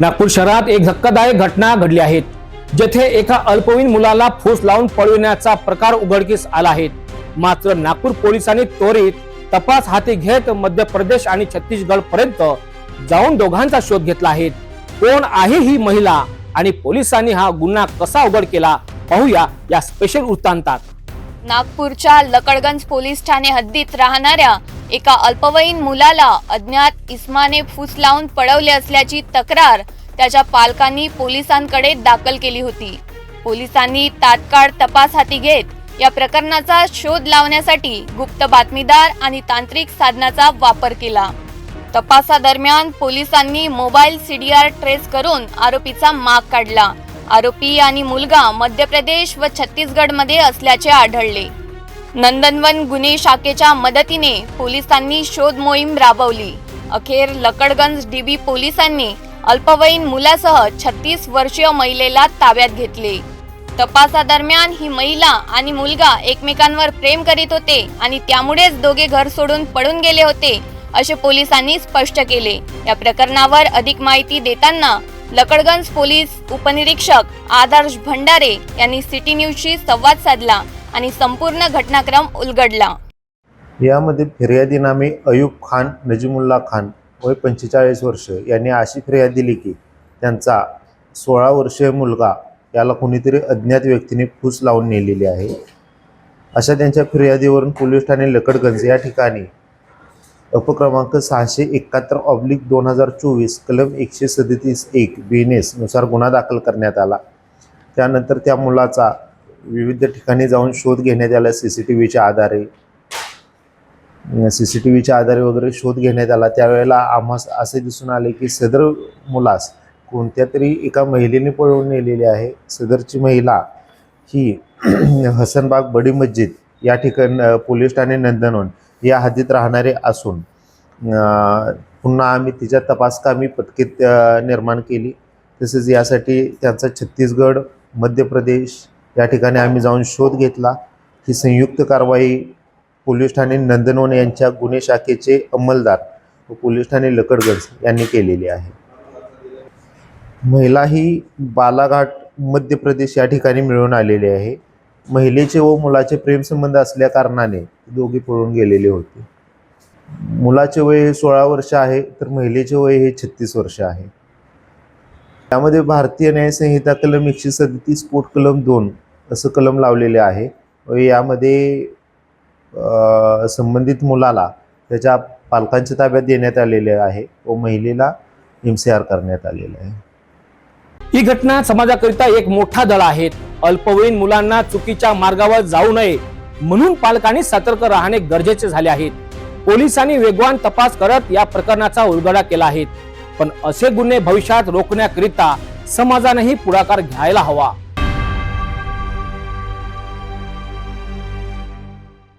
नागपूर शहरात एक धक्कादायक घटना घडली आहे. जेथे एका अल्पवयीन मुलाला फूस लावून पळविण्याचा प्रकार उघडकीस आला आहे. मात्र नागपूर पोलिसांनी त्वरित तपास हाती घेत मध्य प्रदेश आणि छत्तीसगड पर्यंत जाऊन दोघांचा शोध घेतला आहे. कोण आहे ही महिला आणि पोलिसांनी हा गुन्हा कसा उघड केला पाहूया या स्पेशल वृत्तांतात. नागपूरच्या लकडगंज पोलीस ठाणे हद्दीत राहणाऱ्या एका अल्पवयीन मुलाला अज्ञात इस्माने फूस लावून पळवले असल्याची तक्रार त्याच्या पालकांनी पोलिसांकडे दाखल केली होती. पोलिसांनी तात्काळ तपास हाती घेत या प्रकरणाचा शोध लावण्यासाठी गुप्त बातमीदार आणि तांत्रिक साधनाचा वापर केला. तपासादरम्यान पोलिसांनी मोबाईल सीडीआर ट्रेस करून आरोपीचा माग काढला. आरोपी आणि मुलगा मध्य प्रदेश व छत्तीसगडमध्ये असल्याचे आढळले. नंदनवन गुन्हे शाखेच्या मदतीने पोलिसांनी शोध मोहीम राबवली. अखेर लकडगंज डीबी पोलिसांनी अल्पवयीन मुलासह छत्तीस वर्षीय महिलेला ताब्यात घेतले. तपासादरम्यान ही महिला आणि मुलगा एकमेकांवर प्रेम करीत होते आणि त्यामुळेच दोघे घर सोडून पळून गेले होते असे पोलिसांनी स्पष्ट केले. या प्रकरणावर अधिक माहिती देताना लकडगंज पोलीस उपनिरीक्षक आदर्श भंडारे यांनी सिटी न्यूजशी संवाद साधला. आणि संपूर्ण घटनाक्रम उलगडला. यामध्ये फिर्यादीनामे अयूब खान नजीमुल्ला खान वय पंचेचाळीस वर्ष यांनी अशी फिर्याद दिली की त्यांचा सोळा वर्षीय मुलगा याला कोणीतरी अज्ञात व्यक्तीने फूस लावून नेलेली आहे. अशा त्यांच्या फिर्यादीवरून पोलीस ठाणे लकडगंज या ठिकाणी अपक्रमांक सहाशे एकाहत्तर ऑब्लिक दोन हजार चोवीस कलम एकशे सदतीस एक बी एन एसनुसार गुन्हा दाखल करण्यात आला. त्यानंतर त्या मुलाचा विविध ठिकाणी जाऊन शोध घेण्यात आला सी सी टी व्हीच्या आधारे. सी सी टी व्हीच्या आधारे वगैरे शोध घेण्यात आला. त्यावेळेला आम्हास असे दिसून आले की सदर मुलास कोणत्या तरी एका महिलेने पळवून नेलेली आहे. सदरची महिला ही हसनबाग बडी मस्जिद या ठिकाण पोलीस ठाणे नंदनवन या हद्दीत राहणारे असून पुन्हा आम्ही तिच्या तपासकामी पथके निर्माण केली. तसेच यासाठी त्यांचा छत्तीसगड मध्य प्रदेश या ठिकाणी आम्ही जाऊन शोध घेतला ही संयुक्त कारवाई पोलीस ठाणे नंदनवन यांच्या गुन्हे शाखेचे अंमलदार व पोलीस ठाणे लकडगंज यांनी केलेली आहे. महिला ही बालाघाट मध्य प्रदेश या ठिकाणी मिळून आलेली आहे. महिलेचे व मुलाचे प्रेमसंबंध असल्या कारणाने दोघे पळून गेलेले होते. मुलाचे वय हे सोळा वर्ष आहे तर महिलेचे वय हे छत्तीस वर्ष आहे. त्यामध्ये भारतीय न्यायसंहिता कलम एकशे सदतीस स्फोट कलम दोन असं कलम लावलेले आहे. व यामध्ये संबंधित मुलाला त्याच्या पालकांच्या ताब्यात देण्यात आलेले आहे व महिलेला एम सी आर करण्यात आलेला आहे. ही घटना समाजाकरिता एक मोठा दळ आहे. अल्पवयीन मुलांना चुकीच्या मार्गावर जाऊ नये म्हणून पालकांनी सतर्क राहणे गरजेचे झाले आहे. पोलिसांनी वेगवान तपास करत या प्रकरणाचा उलगडा केला आहे. पण असे गुन्हे भविष्यात रोखण्याकरिता समाजानेही पुढाकार घ्यायला हवा.